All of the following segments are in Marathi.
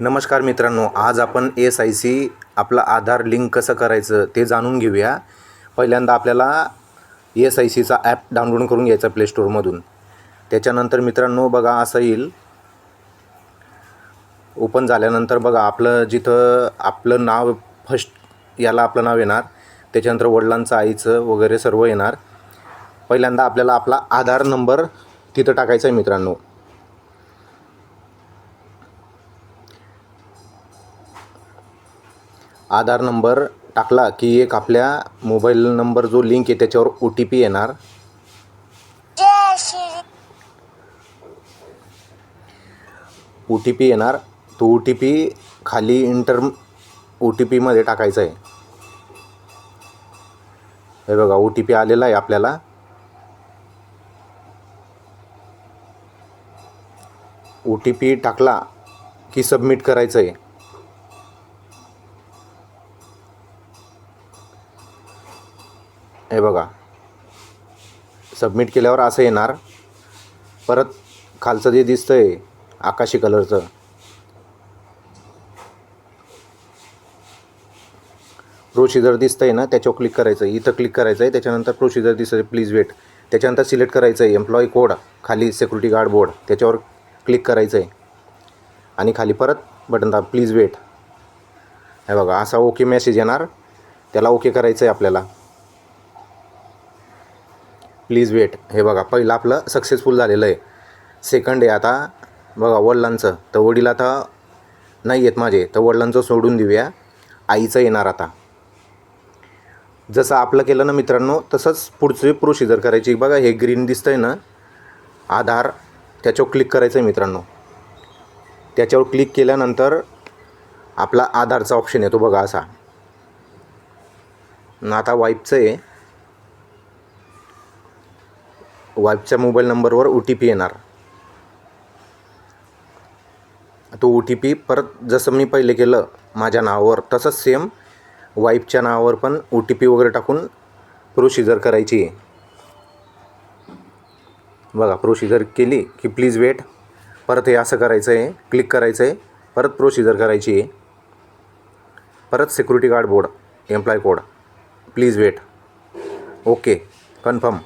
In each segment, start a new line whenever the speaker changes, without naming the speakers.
नमस्कार मित्रांनो आज आपण एस आय सी आपलं आधार लिंक कसं करायचं ते जाणून घेऊया. पहिल्यांदा आपल्याला एस आय सीचा ॲप डाउनलोड करून घ्यायचा प्ले स्टोअरमधून त्याच्यानंतर मित्रांनो बघा असं येईल. ओपन झाल्यानंतर बघा आपलं जिथं आपलं नाव फर्स्ट याला आपलं नाव येणार. त्याच्यानंतर वडिलांचं आईचं वगैरे सर्व येणार. पहिल्यांदा आपल्याला आपला आधार नंबर तिथं टाकायचा आहे मित्रांनो. आधार नंबर टाकला की एक आपल्या मोबाईल नंबर जो लिंक आहे त्याच्यावर ओ टी पी येणार. ओ टी पी येणार. तो ओ टी पी खाली इंटर ओ टी पीमध्ये टाकायचा आहे. हे बघा ओ टी पी आलेला आहे आपल्याला. ओ टी पी टाकला की सबमिट करायचं आहे. हे बघा. सबमिट केल्यावर असं येणार. परत खालचं जे दिसतं आहे आकाशी कलरचं प्रोसिजर दिसतं आहे ना त्याच्यावर क्लिक करायचं. आहे इथं क्लिक करायचं आहे त्याच्यानंतर प्रोसिजर दिसतं आहे प्लीज वेट त्याच्यानंतर सिलेक्ट करायचं आहे एम्प्लॉई कोड खाली सिक्युरिटी गार्ड बोर्ड त्याच्यावर क्लिक करायचं आहे आणि खाली परत बटन दाब प्लीज वेट हे बघा असा ओके मेसेज येणार. त्याला ओके करायचं आहे आपल्याला. Please wait. हे बघा पहिलं आपलं सक्सेसफुल झालेलं आहे. सेकंड आहे आता बघा वडिलांचं. तर वडील आता नाही आहेत माझे तर वडिलांचं सोडून देऊया. आईचं येणार आता. जसं आपलं केलं ना मित्रांनो तसंच पुढचे प्रोसिजर करायची. बघा हे ग्रीन दिसतं आहे ना आधार त्याच्यावर क्लिक करायचं आहे मित्रांनो. त्याच्यावर क्लिक केल्यानंतर आपला आधारचा ऑप्शन येतो बघा असा. आता वाईपचं आहे. वाईफच्या मोबाईल नंबरवर ओ टी पी येणार. तो ओ टी पी परत जसं मी पहिले केलं माझ्या नावावर तसंच सेम वाईफच्या नावावर पण ओ टी पी वगैरे टाकून प्रोसिजर करायची आहे. बघा प्रोसिजर केली की प्लीज वेट परत हे असं करायचं आहे क्लिक करायचं आहे परत प्रोसिजर करायची आहे. परत security guard board employee code please wait okay confirm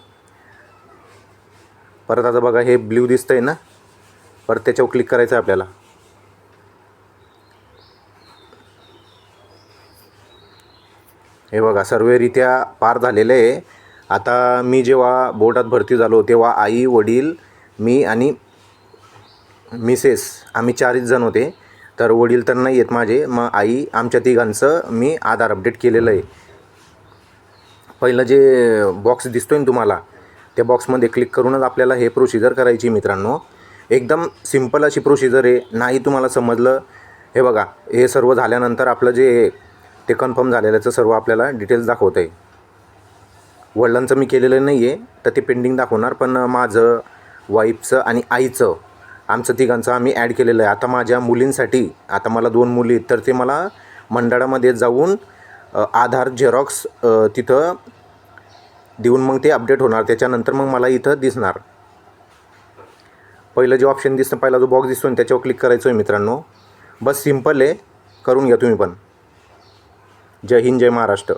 परत आता बघा हे ब्ल्यू दिसतंय ना? परत त्याच्यावर क्लिक करायचं आहे आपल्याला. हे बघा सर्वरित्या पार झालेलं आहे. आता मी जेव्हा बोर्डात भरती झालो तेव्हा आई वडील मी आणि मिसेस आम्ही चारच जण होते. तर वडील तर नाही आहेत माझे मग आई आमच्या तिघांचं मी आधार अपडेट केलेलं आहे. पहिलं जे बॉक्स दिसतोय ना तुम्हाला त्या बॉक्समध्ये क्लिक करूनच आपल्याला हे प्रोसिजर करायची मित्रांनो. एकदम सिंपल अशी प्रोसिजर आहे. नाही तुम्हाला समजलं हे बघा हे सर्व झाल्यानंतर आपलं जे ते कन्फर्म झालेल्याचं सर्व आपल्याला डिटेल्स दाखवतं आहे वडिलांचं मी केलेलं नाही आहे तर ते पेंडिंग दाखवणार पण माझं वाईफचं आणि आईचं आमचं तिघांचं आम्ही ॲड केलेलं आहे. आता माझ्या मुलींसाठी आता मला दोन मुली आहेत तर ते मला मंडळामध्ये जाऊन आधार झेरॉक्स तिथं देऊन मग ते अपडेट होणार. त्याच्यानंतर मग मला इथं दिसणार. पहिलं जे ऑप्शन दिसतं पहिला जो बॉक्स दिसतो त्याच्यावर क्लिक करायचो आहे मित्रांनो. बस सिंपल आहे. करून घ्या तुम्ही पण. जय हिंद जय महाराष्ट्र.